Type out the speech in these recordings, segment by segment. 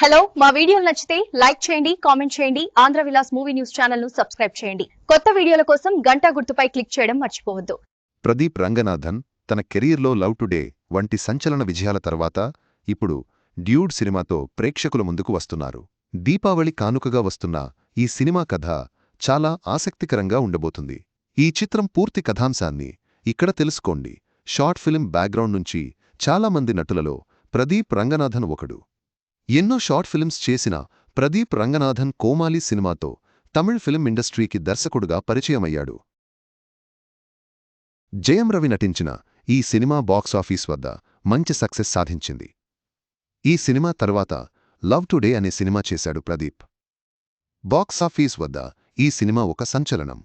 Hello మా వీడియోలు నచ్చితే లైక్ చేయండి కామెంట్ చేయండి ఆంధ్ర విలాస్ మూవీ న్యూస్ ఛానల్ను సబ్స్క్రైబ్ చేయండి. కొత్త వీడియోల కోసం గంటా గుర్తుపై క్లిక్ చేయడం మర్చిపోవద్దు. ప్రదీప్ రంగనాథన్ తన కెరీర్లో లవ్ టుడే వంటి సంచలన విజయాల తర్వాత ఇప్పుడు డ్యూడ్ సినిమాతో ప్రేక్షకుల ముందుకు వస్తున్నారు. దీపావళి కానుకగా వస్తున్న ఈ సినిమా కథ చాలా ఆసక్తికరంగా ఉండబోతుంది. ఈ చిత్రం పూర్తి కథాంశాన్ని ఇక్కడ తెలుసుకోండి. షార్ట్ ఫిల్మ్ బ్యాక్గ్రౌండ్ నుంచి చాలా మంది నటులలో ప్రదీప్ రంగనాథన్ ఒకడు. ఎన్నో షార్ట్ ఫిల్మ్స్ చేసిన ప్రదీప్ రంగనాథన్ కోమాలి సినిమాతో తమిళ్ ఫిల్మ్ ఇండస్ట్రీకి దర్శకుడుగా పరిచయమయ్యాడు. జయం రవి నటించిన ఈ సినిమా బాక్సాఫీస్ వద్ద మంచి సక్సెస్ సాధించింది. ఈ సినిమా తర్వాత లవ్ టుడే అనే సినిమా చేశాడు ప్రదీప్. బాక్సాఫీస్ వద్ద ఈ సినిమా ఒక సంచలనం.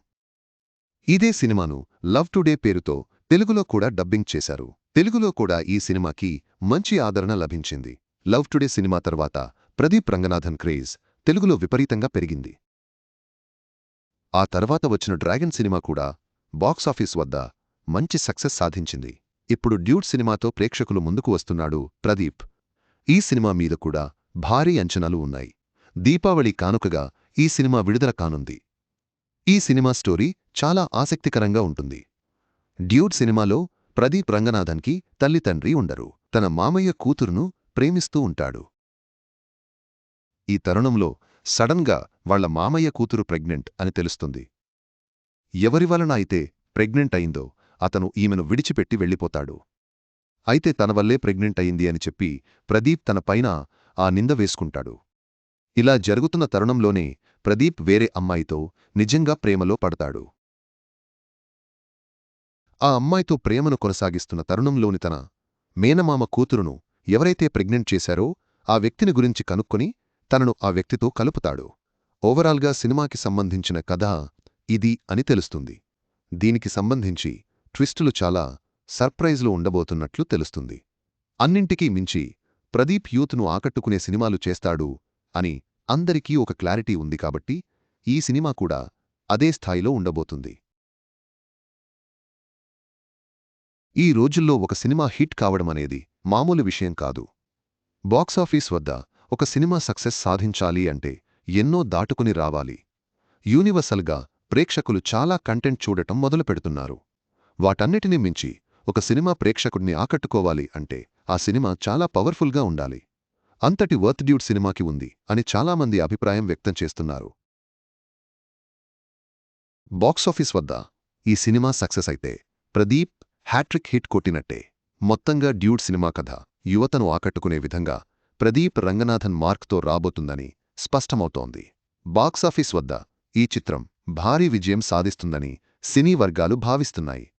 ఇదే సినిమాను లవ్ టుడే పేరుతో తెలుగులో కూడా డబ్బింగ్ చేశారు. తెలుగులో కూడా ఈ సినిమాకి మంచి ఆదరణ లభించింది. లవ్ టుడే సినిమా తర్వాత ప్రదీప్ రంగనాథన్ క్రేజ్ తెలుగులో విపరీతంగా పెరిగింది. ఆ తర్వాత వచ్చిన డ్రాగన్ సినిమా కూడా బాక్సాఫీస్ వద్ద మంచి సక్సెస్ సాధించింది. ఇప్పుడు డ్యూడ్ సినిమాతో ప్రేక్షకులు ముందుకు వస్తున్నాడు ప్రదీప్. ఈ సినిమా మీద కూడా భారీ అంచనాలు ఉన్నాయి. దీపావళి కానుకగా ఈ సినిమా విడుదల కానుంది. ఈ సినిమా స్టోరీ చాలా ఆసక్తికరంగా ఉంటుంది. డ్యూడ్ సినిమాలో ప్రదీప్ రంగనాథన్కి తల్లితండ్రి ఉండరు. తన మామయ్య కూతురును ప్రేమిస్తూ ఉంటాడు. ఈ తరుణంలో సడన్గా వాళ్ళ మామయ్య కూతురు ప్రెగ్నెంట్ అని తెలుస్తుంది. ఎవరి వలన అయితే ప్రెగ్నెంట్ అయిందో అతను ఈమెను విడిచిపెట్టి వెళ్ళిపోతాడు. అయితే తన వల్లే ప్రెగ్నెంట్ అయింది అని చెప్పి ప్రదీప్ తన పైన ఆ నింద వేసుకుంటాడు. ఇలా జరుగుతున్న తరుణంలోనే ప్రదీప్ వేరే అమ్మాయితో నిజంగా ప్రేమలో పడతాడు. ఆ అమ్మాయితో ప్రేమను కొనసాగిస్తున్న తరుణంలోని తన మేనమామ కూతురును ఎవరైతే ప్రెగ్నెంట్ చేశారో ఆ వ్యక్తిని గురించి కనుక్కొని తనను ఆ వ్యక్తితో కలుపుతాడు. ఓవరాల్గా సినిమాకి సంబంధించిన కథ ఇది అని తెలుస్తుంది. దీనికి సంబంధించి ట్విస్టులు చాలా సర్ప్రైజ్లు ఉండబోతున్నట్లు తెలుస్తుంది. అన్నింటికీ మించి ప్రదీప్ యూత్ను ఆకట్టుకునే సినిమాలు చేస్తాడు అని అందరికీ ఒక క్లారిటీ ఉంది కాబట్టి ఈ సినిమా కూడా అదే స్థాయిలో ఉండబోతుంది. ఈ రోజుల్లో ఒక సినిమా హిట్ కావడమనేది మామూలు విషయం కాదు. బాక్సాఫీస్ వద్ద ఒక సినిమా సక్సెస్ సాధించాలి అంటే ఎన్నో దాటుకుని రావాలి. యూనివర్సల్గా ప్రేక్షకులు చాలా కంటెంట్ చూడటం మొదలుపెడుతున్నారు. వాటన్నిటినీ మించి ఒక సినిమా ప్రేక్షకుడిని ఆకట్టుకోవాలి అంటే ఆ సినిమా చాలా పవర్ఫుల్గా ఉండాలి. అంతటి వర్త్ డ్యూడ్ సినిమాకి ఉంది అని చాలామంది అభిప్రాయం వ్యక్తం చేస్తున్నారు. బాక్సాఫీస్ వద్ద ఈ సినిమా సక్సెస్ అయితే ప్రదీప్ హ్యాట్రిక్ హిట్ కొట్టినట్టే మొత్తంగా డ్యూడ్ సినిమా కథ యువతను ఆకట్టుకునే విధంగా ప్రదీప్ రంగనాథన్ మార్క్తో రాబోతుందని స్పష్టమవుతోంది. బాక్సాఫీస్ వద్ద ఈ చిత్రం భారీ విజయం సాధిస్తుందని సినీ వర్గాలు భావిస్తున్నాయి.